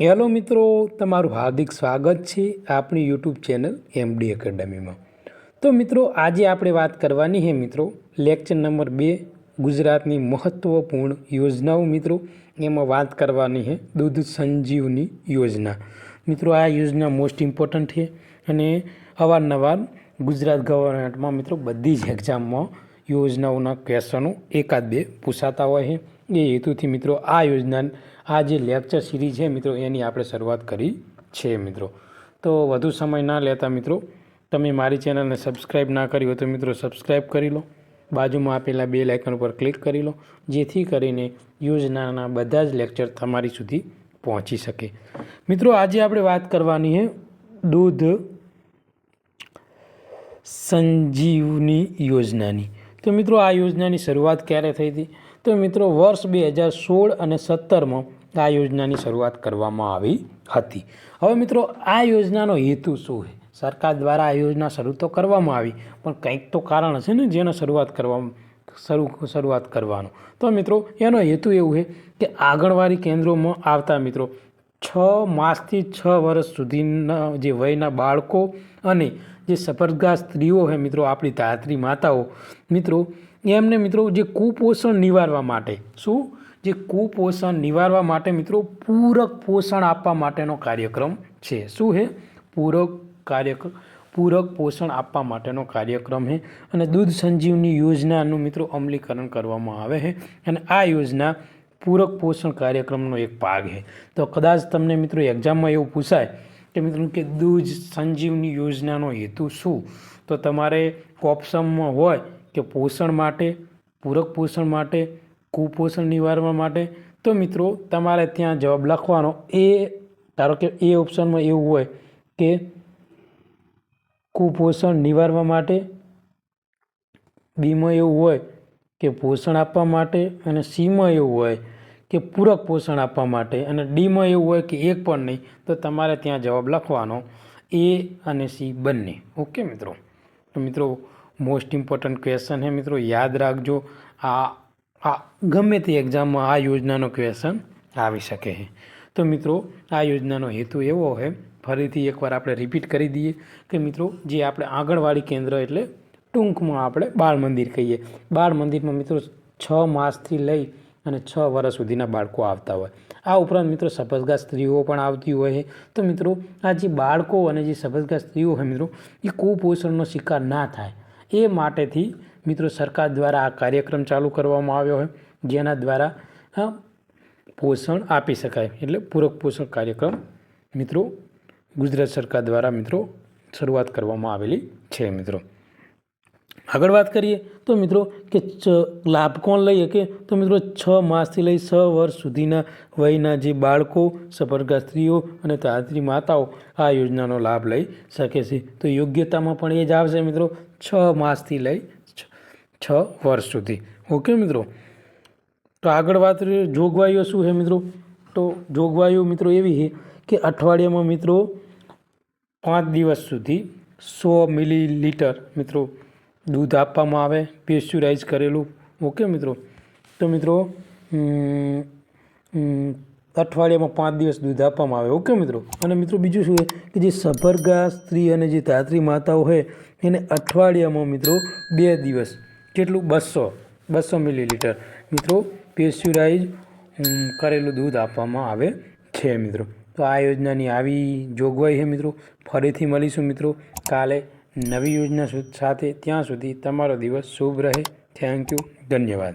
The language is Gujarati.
હેલો મિત્રો, તમારું હાર્દિક સ્વાગત છે આપણી યુટ્યુબ ચેનલ એમડી એકેડમીમાં. તો મિત્રો, આજે આપણે વાત કરવાની છે મિત્રો, લેક્ચર નંબર બે, ગુજરાતની મહત્ત્વપૂર્ણ યોજનાઓ મિત્રો. એમાં વાત કરવાની છે દૂધ સંજીવની યોજના. મિત્રો, આ યોજના મોસ્ટ ઇમ્પોર્ટન્ટ છે અને અવારનવાર ગુજરાત ગવર્મેન્ટમાં મિત્રો બધી જ એક્ઝામમાં યોજનાઓના ક્વેશ્ચનો એકાદ બે પૂછાતા હોય છે એ હેતુથી મિત્રો આ યોજના આ જે લેક્ચર સિરીઝ છે મિત્રો, એની આપણે શરૂઆત કરી છે મિત્રો. તો વધુ સમય ના લેતા મિત્રો, તમે મારી ચેનલને સબસ્ક્રાઈબ ના કરી હોય તો મિત્રો સબસ્ક્રાઈબ કરી લો. બાજુમાં આપેલા બે લાઇકન ઉપર ક્લિક કરી લો, જેથી કરીને યોજનાના બધા જ લેક્ચર તમારી સુધી પહોંચી શકે. મિત્રો, આજે આપણે વાત કરવાની છે દૂધ સંજીવની યોજનાની. તો મિત્રો, આ યોજનાની શરૂઆત ક્યારે થઈ હતી? તો મિત્રો, વર્ષ બે હજાર સોળ અને સત્તરમાં આ યોજનાની શરૂઆત કરવામાં આવી હતી. હવે મિત્રો, આ યોજનાનો હેતુ શું છે? સરકાર દ્વારા આ યોજના શરૂ તો કરવામાં આવી, પણ કંઈક તો કારણ હશે ને જેનો શરૂઆત કરવામાં, શરૂ, શરૂઆત કરવાનો. તો મિત્રો, એનો હેતુ એવું છે કે આંગણવાડી કેન્દ્રોમાં આવતા મિત્રો, છ માસથી છ વર્ષ સુધીના જે વયના બાળકો અને જે સફરગા સ્ત્રીઓ છે મિત્રો, આપણી ધાત્રી માતાઓ, મિત્રો એમને મિત્રો જે કુપોષણ નિવારવા માટે, શું? જે કુપોષણ નિવારવા માટે મિત્રો પૂરક પોષણ આપવા માટેનો કાર્યક્રમ છે. શું છે પૂરક કાર્યક્રમ પૂરક પોષણ આપવા માટેનો કાર્યક્રમ છે અને દૂધ સંજીવની યોજનાનું મિત્રો અમલીકરણ કરવામાં આવે છે અને આ યોજના પૂરક પોષણ કાર્યક્રમનો એક ભાગ છે તો કદાચ તમને મિત્રો એક્ઝામમાં એવું પૂછાય કે મિત્રો કે દૂધ સંજીવની યોજનાનો હેતુ શું? તો તમારે ઓપ્શનમાં હોય કે પોષણ માટે, પૂરક પોષણ માટે, કુપોષણ નિવારવા માટે. તો મિત્રો, તમારે ત્યાં જવાબ લખવાનો એ, ધારો કે એ ઓપ્શનમાં એવું હોય કે કુપોષણ નિવારવા માટે, બીમાં એવું હોય કે પોષણ આપવા માટે અને સીમાં એવું હોય કે પૂરક પોષણ આપવા માટે અને ડીમાં એવું હોય કે એક પણ નહીં. તો તમારે ત્યાં જવાબ લખવાનો એ અને સી બંને. ઓકે મિત્રો? તો મિત્રો મોસ્ટ ઇમ્પોર્ટન્ટ ક્વેશ્ચન છે મિત્રો. યાદ રાખજો, આ આ ગમે તે એક્ઝામમાં આ યોજનાનો ક્વેશ્ચન આવી શકે છે તો મિત્રો, આ યોજનાનો હેતુ એવો છે ફરીથી એકવાર આપણે રિપીટ કરી દઈએ કે મિત્રો, જે આપણે આંગણવાડી કેન્દ્ર એટલે ટૂંકમાં આપણે બાળ મંદિર કહીએ. બાળ મંદિરમાં મિત્રો છ માસથી લઈ અને છ વર્ષ સુધીના બાળકો આવતા હોય. આ ઉપરાંત મિત્રો સફસગા સ્ત્રીઓ પણ આવતી હોય તો મિત્રો, આ જે બાળકો અને જે સફસગા સ્ત્રીઓ હોય મિત્રો, એ કુપોષણનો શિકાર ના થાય. એ માટેથી મિત્રો સરકાર દ્વારા આ કાર્યક્રમ ચાલુ કરવામાં આવ્યો હોય, જેના દ્વારા પોષણ આપી શકાય એટલે પૂરક પોષણ કાર્યક્રમ મિત્રો ગુજરાત સરકાર દ્વારા મિત્રો શરૂઆત કરવામાં આવેલી છે મિત્રો. આગળ વાત કરીએ તો મિત્રો કે લાભ કોણ લઈ શકે? તો મિત્રો છ માસથી લઈ છ વર્ષ સુધીના વયના જે બાળકો સફરગા સ્ત્રીઓ અને તાત્રી માતાઓ આ યોજનાનો લાભ લઈ શકે છે. તો યોગ્યતામાં પણ એ જ આવશે મિત્રો. છ માસથી લઈ છ વર્ષ સુધી. ઓકે મિત્રો. તો આગળ વાત જોગવાઈઓ શું છે મિત્રો? તો જોગવાઈઓ મિત્રો એવી છે કે અઠવાડિયામાં મિત્રો પાંચ દિવસ સુધી સો મિલીલીટર મિત્રો દૂધ આપવામાં આવે પેસ્ચ્યુરાઇઝ કરેલું. ઓકે મિત્રો, તો મિત્રો અઠવાડિયામાં પાંચ દિવસ દૂધ આપવામાં આવે. ઓકે મિત્રો, અને મિત્રો બીજું શું છે કે જે સભરગા સ્ત્રી અને જે ધાત્રી માતાઓ હોય એને અઠવાડિયામાં મિત્રો બે દિવસ કેટલું? બસો બસો મિલીલીટર મિત્રો પેસ્ચ્યુરાઇઝ કરેલું દૂધ આપવામાં આવે છે મિત્રો. તો આ યોજનાની આવી જોગવાઈ છે મિત્રો. ફરીથી મળીશું મિત્રો કાલે. નવી યોજના સાથે ત્યાં સુધી તમારો દિવસ શુભ રહે. થેન્ક યુ ધન્યવાદ.